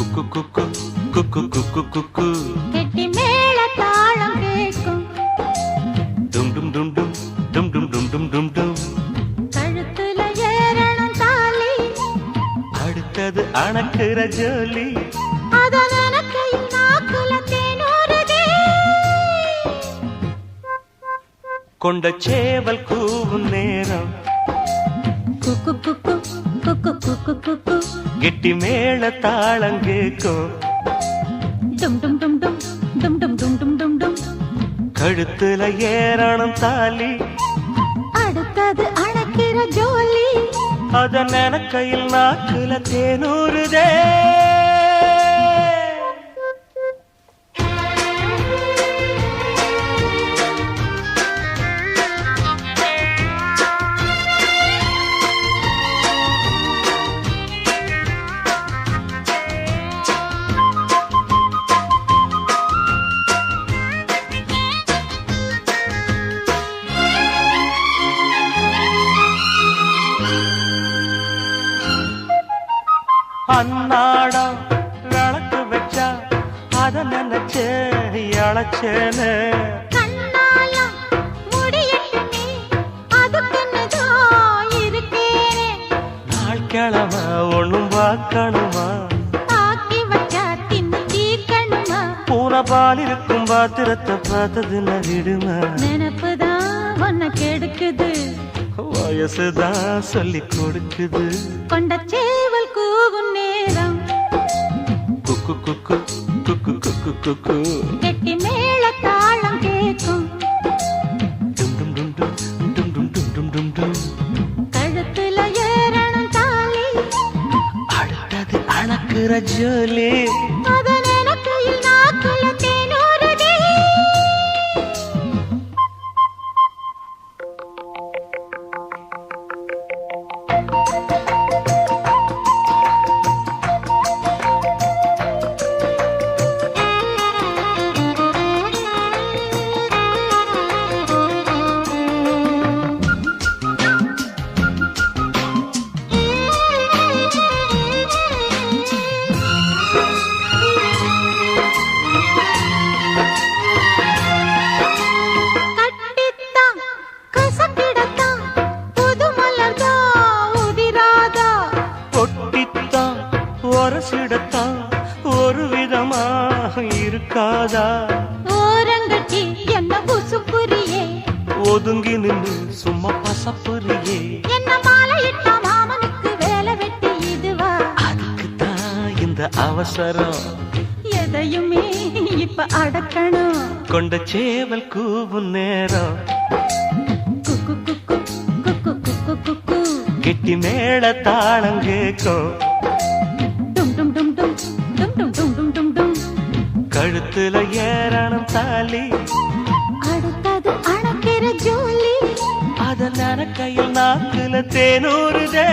குக்கு குக்கு குக்கு குக்கு குக்கு கெட்டி மேல தாளம் கேட்கும் டும் டும் டும் டும் டும் டும் டும் டும் டும் டும் கழுத்துல ஏறணும் தாலி அடுத்தது அணக்குற ஜோலி அத நினைக்கையில் நாக்குல தேனூறுதே கொண்ட சேவல் கூவும் நேரம் குக்கு குக்கு குக்கு குக்கு குக்கு கெட்டி மேல தாளம் கேட்கும் டும் டும் டும் டும் டும் டும் டும் டும் டும் டும். கழுத்துல ஏறணும் தாலி. அடுத்தது அணைக்கிற ஜோலி. அத நினைக்கையில் நாக்குல தேனூறுதே. அன்னாடம் விளக்கு வச்சா அத நினைச்சே அழைச்சேன்னு. கிழமை ஒண்ணும் பார்க்கணுமா? ஆக்கி வச்சா தின்னு தீக்கணுமா பூனை பால் இருக்கும் பாத்திரத்தை பார்த்தது நடிடுமா நினப்புதான் உன்னை கெடுக்குது. வயசுதான் சொல்லி கொடுக்குது. கொண்ட சேவல் நேரம் குக்கு குக்கு குக்கு குக்கு குக்கு கெட்டி மேல தாளம் கேட்கும் டும் டும் டும் டும் டும் டும் டும் டும் டும் டும். கழுத்துல ஏறணும் தாலி. அடுத்தது அணக்குற ஜோலி. விதமா இருக்காதா? ஓரங்கட்டி என்ன புசுப்புரியே ஒதுங்கி நின்று சும்மா பசப்புரியே என்ன மாலையிட்ட மாமனுக்கு வேலை வெட்டி இதுவா? அதுக்குத்தான் இந்த அவசரம். எதையுமே இப்ப அடக்கணும். கொண்ட சேவல் கூவும் நேரம். குக்கு குக்கு குக்கு குக்கு குக்கு கெட்டி மேல தாளம் கேட்கும். கழுத்துல ஏறணும் தாலி. அடுத்தது அணைக்கிற ஜோலி. அத நனக்கையில் நாக்குல தேனூறுதே.